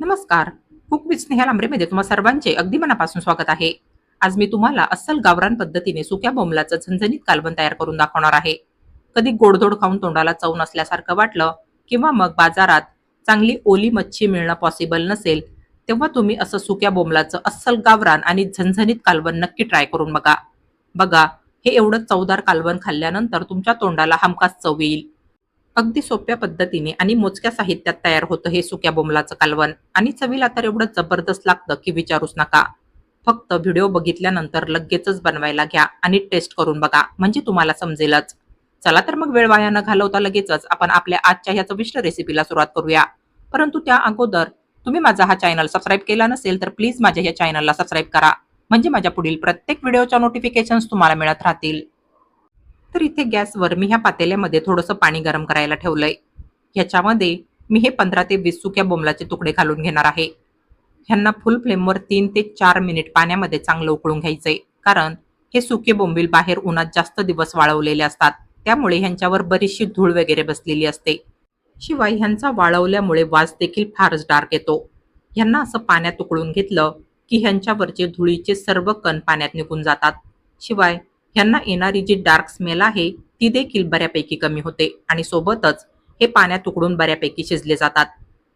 नमस्कार. Cook with लांबरेमध्ये तुम्हाला सर्वांचे अगदी मनापासून स्वागत आहे. आज मी तुम्हाला अस्सल गावरान पद्धतीने सुक्या बोंबलाचं झणझणीत कालवण तयार करून दाखवणार आहे. कधी गोडधोड खाऊन तोंडाला चव नसल्यासारखं वाटलं किंवा मग बाजारात चांगली ओली मच्छी मिळणं पॉसिबल नसेल तेव्हा तुम्ही असं सुक्या बोंबलाचं अस्सल गावरान आणि झणझणीत कालवण नक्की ट्राय करून बघा. बघा हे एवढं चवदार कालवण खाल्ल्यानंतर तुमच्या तोंडाला हमखास चव येईल. अगदी सोप्या पद्धतीने आणि मोजक्या साहित्यात तयार होतं हे सुक्या बोमलाचं कालवण. आणि चवीला तर एवढं जबरदस्त लागतं की विचारूच नका. फक्त व्हिडिओ बघितल्यानंतर लगेचच बनवायला घ्या आणि टेस्ट करून बघा म्हणजे तुम्हाला समजेलच. चला तर मग वेळ वाया न घालवता लगेचच आपण आपल्या आजच्या ह्या चविष्ट रेसिपीला सुरुवात करूया. परंतु त्या अगोदर तुम्ही माझा हा चॅनल सबस्क्राईब केला नसेल तर प्लीज माझ्या या चॅनलला सबस्क्राईब करा. म्हणजे माझ्या पुढील प्रत्येक व्हिडिओच्या नोटिफिकेशन्स तुम्हाला मिळत राहतील. तर इथे गॅसवर मी ह्या पातेल्यामध्ये थोडंसं पाणी गरम करायला ठेवलंय. ह्याच्यामध्ये मी हे पंधरा ते वीस सुक्या बोंबलाचे तुकडे घालून घेणार आहे. ह्यांना फुल फ्लेमवर तीन ते चार मिनिट पाण्यामध्ये चांगलं उकळून घ्यायचंय. कारण हे सुके बोंबील बाहेर उन्हात जास्त दिवस वाळवलेले असतात. त्यामुळे ह्यांच्यावर बरीचशी धूळ वगैरे बसलेली असते. शिवाय ह्यांचा वाळवल्यामुळे वास देखील फारच डार्क येतो. ह्यांना असं पाण्यात उकळून घेतलं की ह्यांच्यावरचे धुळीचे सर्व कण पाण्यात निघून जातात. शिवाय ह्यांना येणारी जी डार्क स्मेल आहे ती देखील बऱ्यापैकी कमी होते आणि सोबतच हे पाण्यात उकडून बऱ्यापैकी शिजले जातात.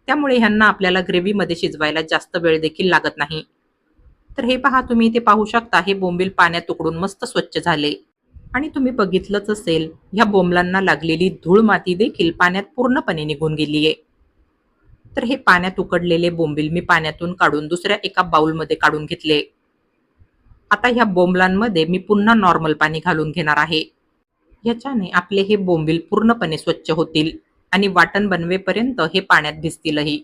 त्यामुळे ह्यांना आपल्याला ग्रेव्हीमध्ये शिजवायला जास्त वेळ देखील लागत नाही. तर हे पहा तुम्ही इथे पाहू शकता हे बोंबील पाण्यात उकडून मस्त स्वच्छ झाले. आणि तुम्ही बघितलंच असेल ह्या बोंबलांना लागलेली धूळ माती देखील पाण्यात पूर्णपणे निघून गेली आहे. तर हे पाण्यात उकडलेले बोंबील मी पाण्यातून काढून दुसऱ्या एका बाउलमध्ये काढून घेतले. आता ह्या बोंबलांमध्ये मी पुन्हा नॉर्मल पाणी घालून घेणार आहे. ह्याच्याने आपले हे बोंबील पूर्णपणे स्वच्छ होतील आणि वाटण बनवेपर्यंत हे पाण्यात भिजतीलही.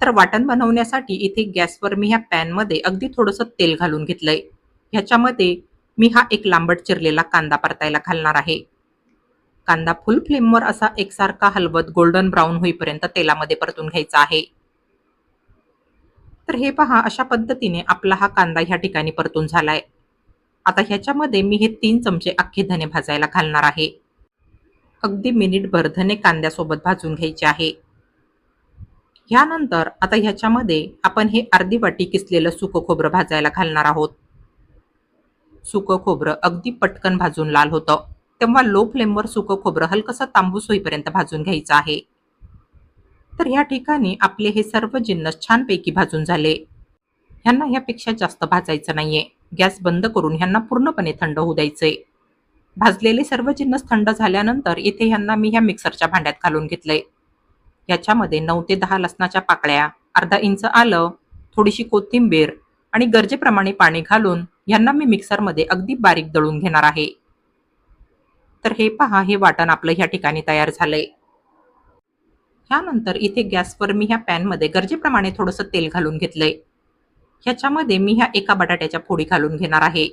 तर वाटण बनवण्यासाठी इथे गॅसवर मी ह्या पॅनमध्ये अगदी थोडंसं तेल घालून घेतलंय. ह्याच्यामध्ये मी हा एक लांबट चिरलेला कांदा परतायला घालणार आहे. कांदा फुल फ्लेमवर असा एकसारखा हलवत गोल्डन ब्राऊन होईपर्यंत तेलामध्ये परतून घ्यायचा आहे. तर हे पहा अशा पद्धतीने आपला हा कांदा ह्या ठिकाणी परतून झालाय. आता ह्याच्यामध्ये मी हे तीन चमचे अख्खे धने भाजायला घालणार आहे. अगदी मिनिटभर धने कांद्यासोबत भाजून घ्यायचे आहे. ह्यानंतर आता ह्याच्यामध्ये आपण हे अर्धी वाटी किसलेलं सुकं खोबरं भाजायला घालणार आहोत. सुकं खोबरं अगदी पटकन भाजून लाल होतं. तेव्हा लो फ्लेमवर सुकं खोबरं हलकसं तांबूस होईपर्यंत भाजून घ्यायचं आहे. तर ह्या ठिकाणी आपले हे सर्व जिन्नस छानपैकी भाजून झाले. ह्यांना ह्यापेक्षा जास्त भाजायचं नाहीये. गॅस बंद करून ह्यांना पूर्णपणे थंड होऊ द्यायचंय. भाजलेले सर्व जिन्नस थंड झाल्यानंतर इथे ह्यांना मी ह्या मिक्सरच्या भांड्यात घालून घेतले याच्यामध्ये नऊ ते दहा लसणाच्या पाकळ्या अर्धा इंच आलं थोडीशी कोथिंबीर आणि गरजेप्रमाणे पाणी घालून ह्यांना मी मिक्सरमध्ये अगदी बारीक दळून घेणार आहे. तर हे पहा हे वाटण आपलं ह्या ठिकाणी तयार झालंय. ह्यानंतर इथे गॅसवर मी ह्या पॅनमध्ये गरजेप्रमाणे थोडंसं तेल घालून घेतलंय. ह्याच्यामध्ये मी ह्या एका बटाट्याच्या फोडी घालून घेणार आहे.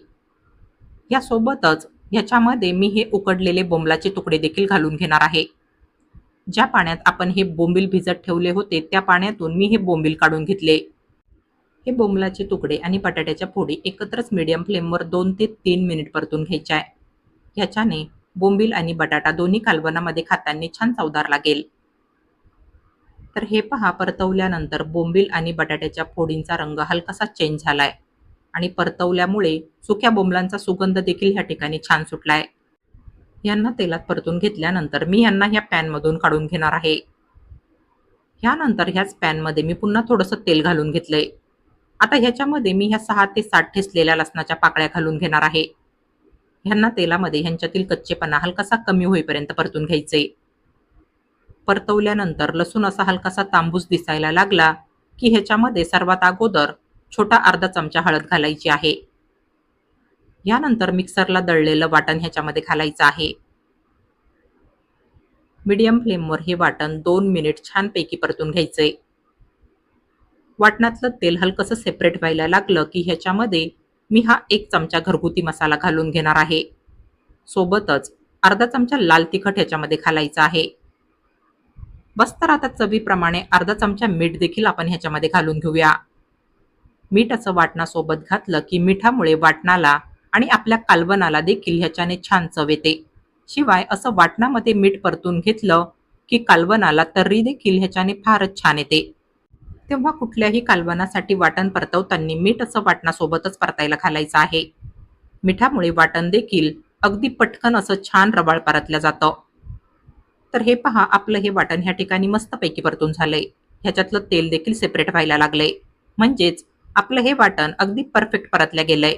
यासोबतच ह्याच्यामध्ये मी हे उकडलेले बोंबलाचे तुकडे देखील घालून घेणार आहे. ज्या पाण्यात आपण हे बोंबील भिजत ठेवले होते त्या पाण्यातून मी हे बोंबील काढून घेतले. हे बोंबलाचे तुकडे आणि बटाट्याच्या फोडी एकत्रच मीडियम फ्लेमवर दोन ते तीन मिनिट परतून घ्यायच्या आहे. ह्याच्याने बोंबील आणि बटाटा दोन्ही कालवनामध्ये खाताना छान चवदार लागेल. तर हे पहा परतवल्यानंतर बोंबील आणि बटाट्याच्या फोडींचा रंग हलकासा चेंज झालाय. आणि परतवल्यामुळे सुक्या बोंबलांचा सुगंध देखील ह्या ठिकाणी छान सुटलाय. यांना तेलात परतून घेतल्यानंतर मी यांना ह्या पॅनमधून काढून घेणार आहे. ह्यानंतर ह्याच पॅनमध्ये मी पुन्हा थोडंसं तेल घालून घेतलंय. आता ह्याच्यामध्ये मी ह्या सहा ते साठ ठेसलेल्या लसणाच्या पाकळ्या घालून घेणार आहे. ह्यांना तेलामध्ये ह्यांच्यातील कच्चेपणा हलकासा कमी होईपर्यंत परतून घ्यायचे परतवल्यानंतर लसूण असा हलकासा तांबूस दिसायला लागला की ह्याच्यामध्ये सर्वात अगोदर छोटा अर्धा चमचा हळद घालायची आहे. यानंतर मिक्सरला दळलेलं वाटण ह्याच्यामध्ये घालायचं आहे. मीडियम फ्लेमवर हे वाटण दोन मिनिट छानपैकी परतून घ्यायचंय वाटणातलं तेल हलकंसं सेपरेट व्हायला लागलं की ह्याच्यामध्ये मी हा एक चमचा घरगुती मसाला घालून घेणार आहे. सोबतच अर्धा चमचा लाल तिखट ह्याच्यामध्ये घालायचा आहे. बस्तर आता चवीप्रमाणे अर्धा चमचा मीठ देखील आपण ह्याच्यामध्ये घालून घेऊया. मीठ असं वाटणासोबत घातलं की मिठामुळे वाटणाला आणि आपल्या कालवनाला देखील ह्याच्याने छान चव येते. शिवाय असं वाटणामध्ये मीठ परतून घेतलं की कालवनाला तर्री देखील ह्याच्याने फारच छान येते. तेव्हा कुठल्याही कालवनासाठी वाटण परतवताना मीठ असं वाटणासोबतच परतायला घालायचं आहे. मिठामुळे वाटण देखील अगदी पटकन असं छान रवाळ परतलं जातं. तर हे पहा आपलं हे वाटण ह्या ठिकाणी मस्तपैकी परतून झालंय. ह्याच्यातलं तेल देखील सेपरेट व्हायला लागलंय. म्हणजेच आपलं हे वाटण अगदी परफेक्ट परतल्या गेलंय.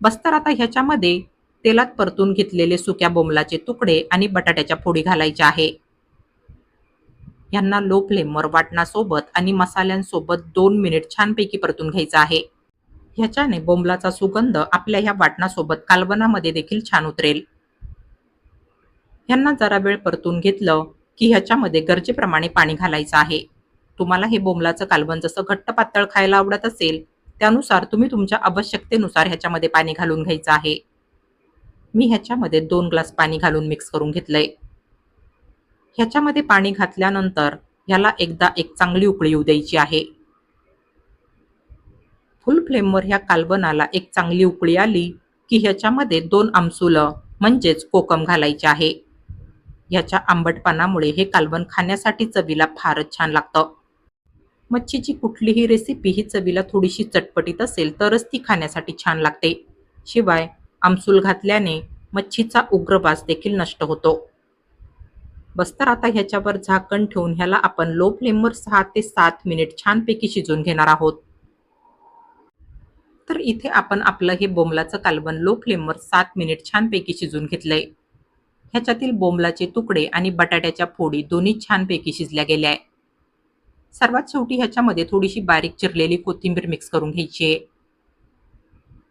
बस्तर आता ह्याच्यामध्ये तेलात परतून घेतलेले सुक्या बोंबलाचे तुकडे आणि बटाट्याच्या फोडी घालायच्या आहे. यांना लो फ्लेमवर वाटणासोबत आणि मसाल्यांसोबत दोन मिनिट छानपैकी परतून घ्यायचं आहे. ह्याच्याने बोंबलाचा सुगंध आपल्या ह्या वाटणासोबत कालवनामध्ये देखील छान उतरेल. ह्यांना जरा वेळ परतून घेतलं की ह्याच्यामध्ये गरजेप्रमाणे पाणी घालायचं आहे. तुम्हाला हे बोंबलाचं कालवण जसं घट्ट पातळ खायला आवडत असेल त्यानुसार तुम्ही तुमच्या आवश्यकतेनुसार ह्याच्यामध्ये पाणी घालून घ्यायचं आहे. मी ह्याच्यामध्ये दोन ग्लास पाणी घालून मिक्स करून घेतलंय. ह्याच्यामध्ये पाणी घातल्यानंतर ह्याला एकदा एक चांगली उकळी येऊ द्यायची आहे. फुल फ्लेमवर ह्या कालवनाला एक चांगली उकळी आली की ह्याच्यामध्ये दोन आमसुलं म्हणजेच कोकम घालायचे आहे. ह्याच्या आंबटपणामुळे हे कालवण खाण्यासाठी चवीला फारच छान लागतं. मच्छीची कुठलीही रेसिपी ही चवीला थोडीशी चटपटीत असेल तरच ती खाण्यासाठी छान लागते. शिवाय आमसूल घातल्याने मच्छीचा उग्रवास देखील नष्ट होतो. बस्तर आता ह्याच्यावर झाकण ठेवून ह्याला आपण लो फ्लेमवर सहा ते सात मिनिट छानपैकी शिजवून घेणार आहोत. तर इथे आपण आपलं हे बोंबलाचं कालवण लो फ्लेमवर सात मिनिट छानपैकी शिजवून घेतलंय. ह्याच्यातील बोंबलाचे तुकडे आणि बटाट्याच्या फोडी दोन्ही छानपैकी शिजल्या गेल्या आहे सर्वात शेवटी ह्याच्यामध्ये थोडीशी बारीक चिरलेली कोथिंबीर मिक्स करून घ्यायची आहे.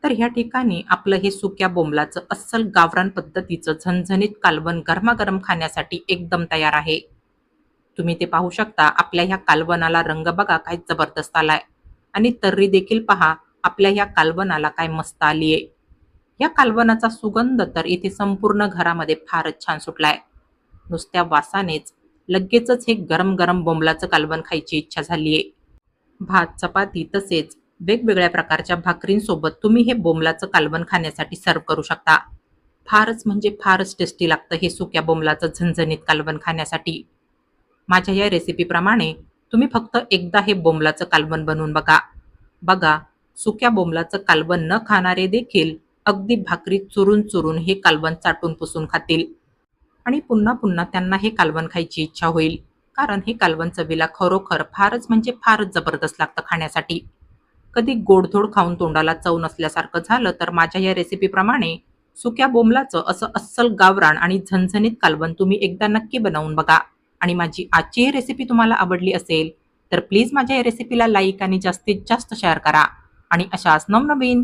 तर ह्या ठिकाणी आपलं हे सुक्या बोंबलाचं अस्सल गावरान पद्धतीचं झणझणीत कालवण गरमागरम खाण्यासाठी एकदम तयार आहे. तुम्ही ते पाहू शकता आपल्या ह्या कालवनाला रंग बघा काय जबरदस्त आलाय. आणि तर्री देखील पहा आपल्या ह्या कालवनाला काय मस्त आली आहे या कालवनाचा सुगंध तर इथे संपूर्ण घरामध्ये फारच छान सुटलाय. नुसत्या वासानेच लगेचच हे गरम गरम बोंबलाचं कालवण खायची इच्छा झालीये. भात चपाती तसेच वेगवेगळ्या प्रकारच्या भाकरींसोबत तुम्ही हे बोंबलाचं कालवण खाण्यासाठी सर्व करू शकता. फारच म्हणजे फारच टेस्टी लागतं हे सुक्या बोंबलाचं झणझणीत कालवण खाण्यासाठी. माझ्या या रेसिपीप्रमाणे तुम्ही फक्त एकदा हे बोंबलाचं कालवण बनवून बघा. बघा सुक्या बोंबलाचं कालवण न खाणारे देखील अगदी भाकरीत चुरून चुरून हे कालवण चाटून पुसून खातील. आणि पुन्हा पुन्हा त्यांना हे कालवण खायची इच्छा होईल. कारण हे कालवण चवीला खरोखर फारच म्हणजे फारच जबरदस्त लागतं खाण्यासाठी. कधी गोडधोड खाऊन तोंडाला चव नसल्यासारखं झालं तर माझ्या या रेसिपीप्रमाणे सुक्या बोंबलाचं असं अस्सल गावरान आणि झणझणीत कालवण तुम्ही एकदा नक्की बनवून बघा. आणि माझी आजची ही रेसिपी तुम्हाला आवडली असेल तर प्लीज माझ्या या रेसिपीला लाईक आणि जास्तीत जास्त शेअर करा. आणि अशाच नवनवीन